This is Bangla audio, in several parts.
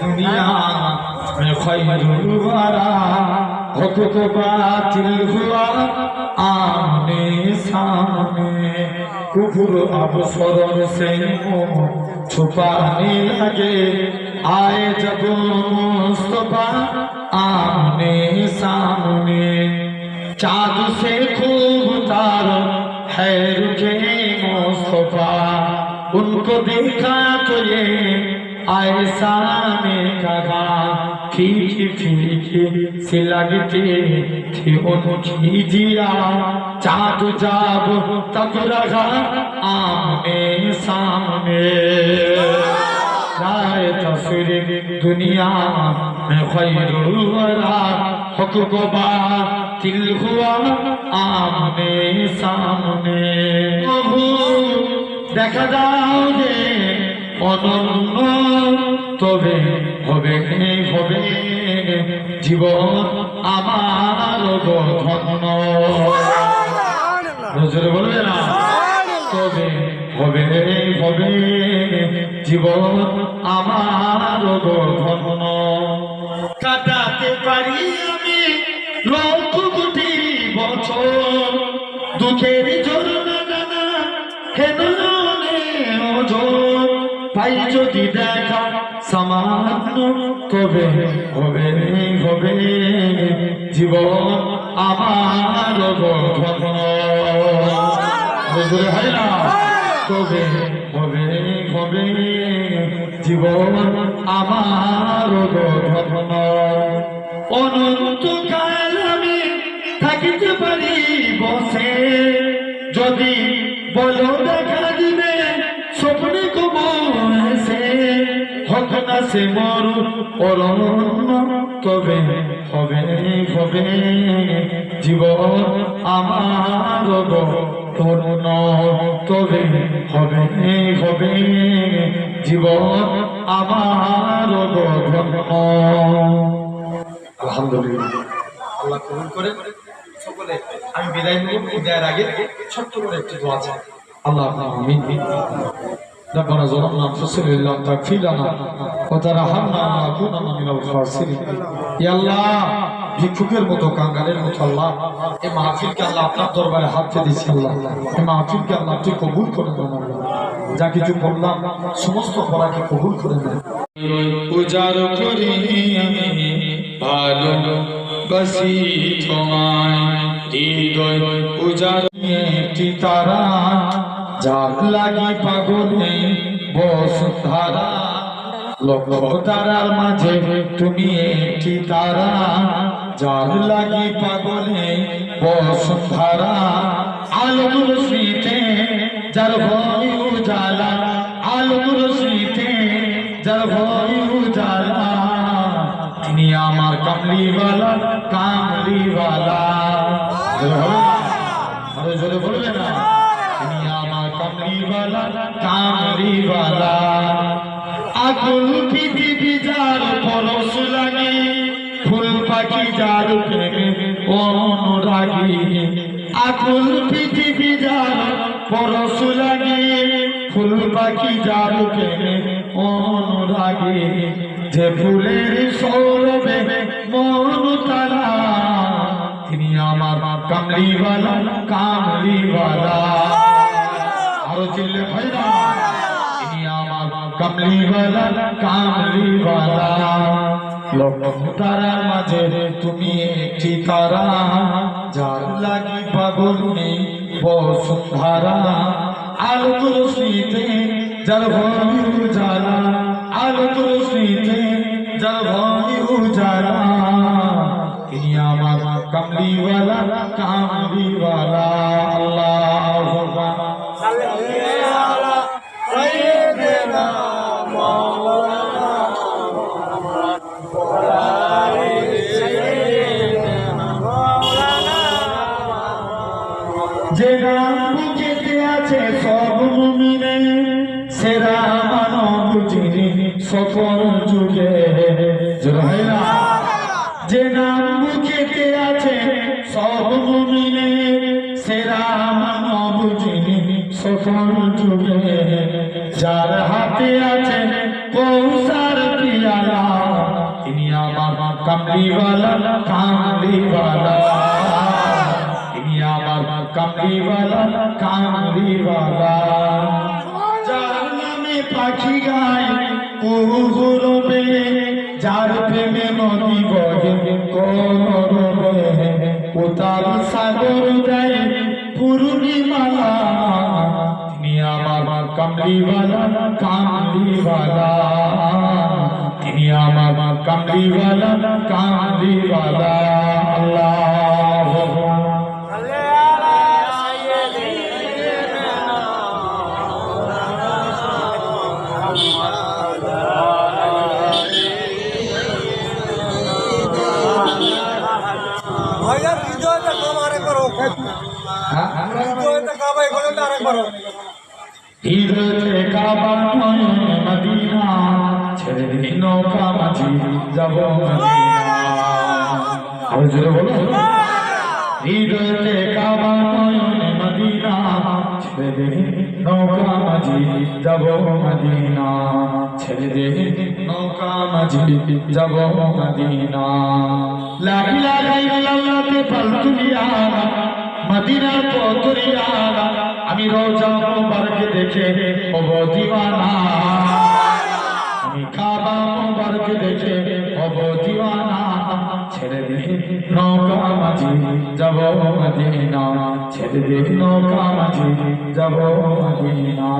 দুনিয়া হকুক বাতিল হুয়া আমনে সামনে। কুকুর অবসরণ সে ছুপানে লাগে, আয় জগ মুস্তফা আমনে সামনে। से मुंह छुपाने लगे आए जब मुस्तफा आमने सामने चाँद से खूब तार है रुके मुस्तफा उनको देखा तो ये ऐसा ने कहा फीकी फीकी सी लगती थी उनकी जिया चाँद जाब तक रहा आमने सामने राय तस्वीर दुनिया में खैरुल वरा हुक्म बातिल দিল হুয়া আমনে সামনে। দেখা যাও যে অনন্য, তবে হবে হবে? জীবন আমার ধন্য নজরে বলবে না? তবে হবে হবে? জীবন আমার ধন্য কাটাতে পারি আমি লোক ওজন যদি দেখা সামান্য তবে হবে হবে, জীবন আমার তবে হবে হবে, জীবন আমার ধন্য অনন্ত আমি থাকিতে পারি বসে। যদি বলো দেখা সে মরু অরণ্য তবে হবে হবে। জীবন আমার তরুণ তবে হবে হবে। জীবন আমার আলহামদুলিল্লাহ। আল্লাহ কবুল করে সকলে আমি বিদায় নেব বিদায়ের আগে ছোট্ট করে একটি দোয়া চাই। আল্লাহ আমিন। ربنا ظلمنا انفسنا ان لم تغفر لنا وترحمنا لنكونن من الخاسرين يا الله ভিক্ষুকের মতো কাঙ্গালের মতো আল্লাহ এই মাহফিলকে আল্লাহ আপনার দরবারে হাত দিয়েছি আল্লাহ এই মাহফিলকে আল্লাহ আপনি কবুল করে দেন আল্লাহ যা কিছু বললাম সমস্ত পড়াকে কবুল করে দেন উজার করি আমি ভালো বসি তোমায় হৃদয় উজার একটি তারা যার লাগি পাগলে বস ধারা। লক্ষ তারার মাঝে তুমি একটি তারা। যার লাগি পাগলে বস ধারা। আলোর স্মৃতে যার ভয় উজালা আলোর স্মৃতে যার ভয় উজালা। তিনি আমার কামলিওয়ালা কামলিওয়ালা? আরও জোরে বলবে না? কামলিওয়ালা কামলিওয়ালা আকুল পৃথিবী যার পরশ লাগে, ফুল পাখি যার প্রেমে অনুরাগী। আকুল পৃথিবী যার পরশ লাগে, ফুল পাখি যার প্রেমে অনুরাগী। যে ফুলের সৌরভে মন তারা, তিনি আমার কামলিওয়ালা কামলিওয়ালা আরও চিল্লে ভাই না তিনি আমার কামলিওয়ালা কামলিওয়ালা। লক্ষ তারার মাঝে তুমি একটি তারা। যার লাগি পাগল নেই, বসুন্ধারা। আলোক রশ্মিতে যার ভয় উজালা আলোক রশ্মিতে যার ভয় উজালা তিনি আমার কামলিওয়ালা কামলিওয়ালা। যে নাম বুঝেতে আছে সব মুমিনে সেরা মানব যিনি সকল যুগে। যে নাম মুখেতে আছে সব মুমিনে সেরা মানব যিনি সকল যুগে। যার হাতে আছে কৌসার পিয়ালা, তিনি আমার কামলিওয়ালা কামলিওয়ালা। আমার কামলিওয়ালা কামলিওয়ালা যার নামে পাখি গায় কুহুরবে যার প্রেমে নদী বহে করবে উতাল সাগর দেয় পূর্ণিমালা তিনি আমার কামলিওয়ালা কামলিওয়ালা তিনি আমার কামলিওয়ালা কামলিওয়ালা আল্লাহ। ভাইয়া হৃদয়টা কাম আরেক করো হৃদয়টা কাম এখানে হৃদয়ে কাবা মদিনা। ছেড়ে দিই নৌকা যাব মদিনা। আরও জোরে বলো হৃদয়ে কাবা নয়নে মদিনা নৌকা মাঝি, যাব মদিনা। ছেড়ে নৌকা মাঝি, যাব মদিনা। লা ইলাহা ইল্লাল্লাহ তে পালতুলিয়া, মদিনার পতরিয়া আমি রোজা মুবারক দেখে হব দিওয়ানা। আমি কাবা মুবারক দেখে হব দিওয়ানা। ছেড়ে দে নৌকা মাঝি, যাব মদিনা ছেড়ে দে নৌকা মাঝি, যাব মদিনা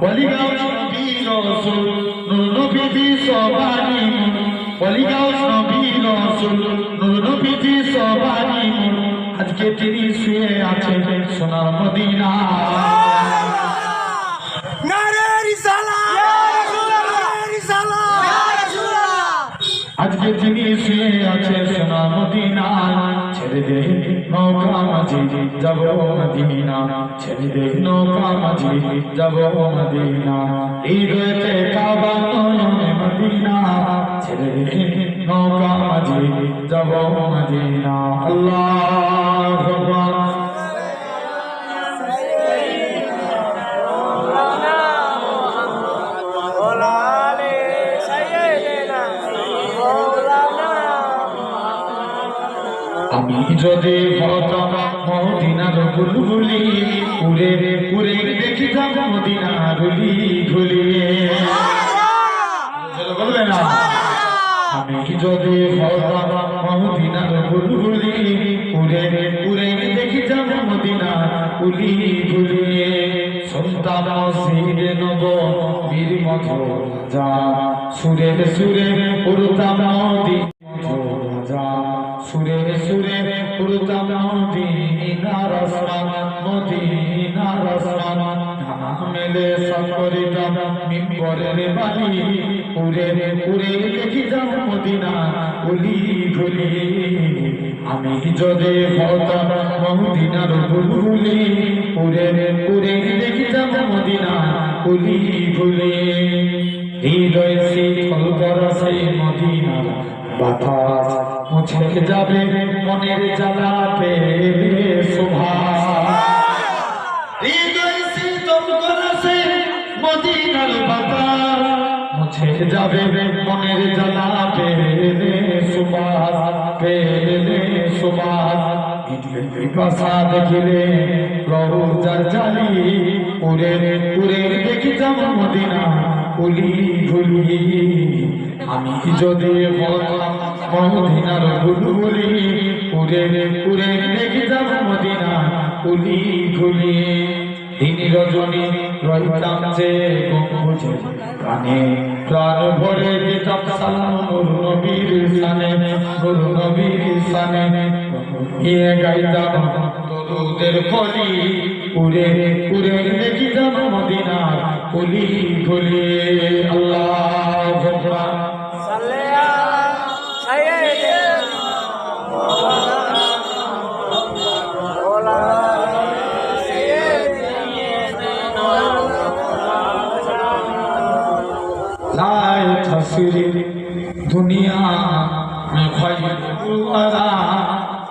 বলিগাঁও নবী রসুল নবী সবানি বলিগাঁও নবী রসুল নবী সবানি আজকে তিনি শুয়ে আছেন সোনার মদিনা। আজকে তিনি শুয়ে আছেন সোনার মদিনা, ছেড়ে দে নৌকা মাঝি, যাব মদিনা। ছেড়ে দে নৌকা মাঝি, যাব মদিনা। এই রয়েছে কাবা নয়নে মদিনা, ছেড়ে দে নৌকা মাঝি, যাব মদিনা। আল্লাহ। যদি মদিনার বুলবুলি উড়ে উড়ে দেখিতাম মদিনার গুলি গুলি বলবে না? আমি যদি মদিনার বুলবুলি উড়ে উড়ে দেখিতাম মদিনা গুলি শুনতাম সিরে নব বীর মধু যা সুরে সুরে উড়তাম নদী মধু যা সুরে সুরে মেলে সকরিতাম মিম্বরের বালি উড়ে উড়ে দেখি যাব মদিনা গুলি গুলি আমি যদি হতাম মদিনার বুলবুলি মদিনা গুলি গুলি হৃদয় বরসে মদিনার বাতাস মুছে যাবে মনের জ্বালা যাবে, মনের জ্বালা পেলে সুবাস পেলে সুবাস। পিপাসা দেখিলে রোজার জালি উড়ে উড়ে দেখি যাব মদিনা, উলি গুলি আমি যদি হতাম মদিনার বুলবুলি উড়ে উড়ে দেখি যাব মদিনা, উলি গুলি দিন রজনী রহিতাম যে গম্বুজে প্রাণে প্রাণ ভরে দিতাম সালাম নুর নবীর সানে নুর নবীর সানে ইয়ে গাইতাম তরুদের ফলি উড়ে উড়ে দেখিতাম মদিনা কুলি কুলি আল্লাহ সাল্লিয়া پھر دنیا میں خیر